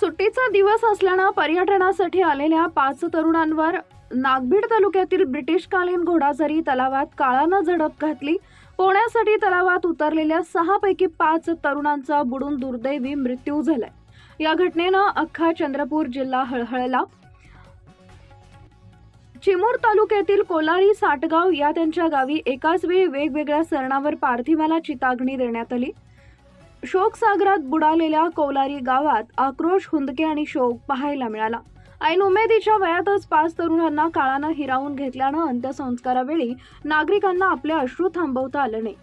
सुट्टीचा दिवस असल्यानं पर्यटनासाठी आलेल्या पाच तरुणांवर नागभीड तालुक्यातील ब्रिटिशकालीन घोडाझरी तलावात काळानं झडप घातली. पोहण्यासाठी तलावात उतरलेल्या सहापैकी पाच तरुणांचा बुडून दुर्दैवी मृत्यू झालाय. या घटनेनं अख्खा चंद्रपूर जिल्हा हळहळला. चिमूर तालुक्यातील कोलारी साटगाव या त्यांच्या गावी एकाच वेळी वेगवेगळ्या सरणावर पार्थिवाला चितागणी देण्यात आली. शोकसागरात बुडालेल्या कोलारी गावात आक्रोश हुंदके आणि शोक पाहायला मिळाला. ऐन उमेदीच्या वयातच पाच तरुणांना काळानं हिरावून घेतल्यानं अंत्यसंस्कारावेळी नागरिकांना आपले अश्रू थांबवता आलं नाही.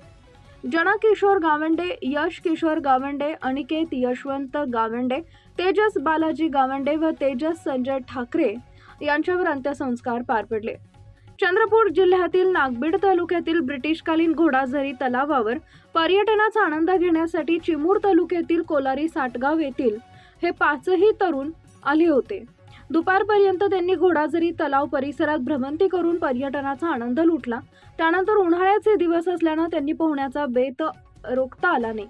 जनकिशोर गावंडे यश किशोर गावंडे अनिकेत यशवंत गावंडे तेजस बालाजी गावंडे व तेजस संजय ठाकरे यांच्यावर अंत्यसंस्कार पार पडले. चंद्रपूर जिल्ह्यातील नागबीड तालुक्यातील ब्रिटिशकालीन घोडाझरी तलावावर पर्यटनाचा आनंद घेण्यासाठी चिमूर तालुक्यातील कोलारी साटगाव येथील हे पाचही तरुण आले होते. दुपारपर्यंत त्यांनी घोडाझरी तलाव परिसरात भ्रमंती करून पर्यटनाचा आनंद लुटला. त्यानंतर उन्हाळ्याचे दिवस असल्यानं त्यांनी पोहण्याचा बेत रोखता आला नाही.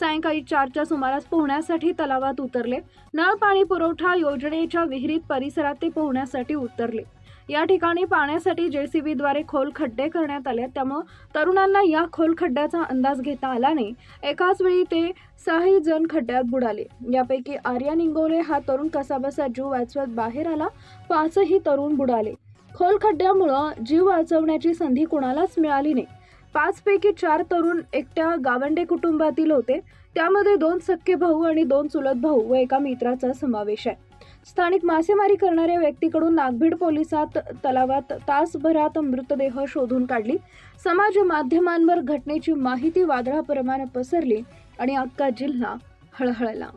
सायंकाळी चारच्या सुमारास पोहण्यासाठी तलावात उतरले. नळ पाणी पुरवठा योजनेच्या विहिरीत परिसरात ते पोहण्यासाठी उतरले. या ठिकाणी पाण्यासाठी जेसीबीद्वारे खोल खड्डे करण्यात आले त्यामुळं तरुणांना या खोल खड्ड्याचा अंदाज घेता आला नाही. एकाच वेळी ते सहाही जण खड्ड्यात बुडाले. यापैकी आर्या निंगोले हा तरुण कसाबसा जीव वाचवत बाहेर आला. पाचही तरुण बुडाले. खोल खड्ड्यामुळं जीव वाचवण्याची संधी कुणालाच मिळाली नाही. पाचपैकी चार तरुण एकट्या गावंडे कुटुंबातील होते. त्यामध्ये दोन सख्खे भाऊ आणि दोन चुलत भाऊ व एका मित्राचा समावेश आहे. स्थानिक मासेमारी करणाऱ्या व्यक्तीकडून नागभीड पोलिसात तलावात तासभरात मृतदेह शोधून काढली. समाज माध्यमांवर घटनेची माहिती वादळाप्रमाणे पसरली आणि अख्खा जिल्हा हळहळला.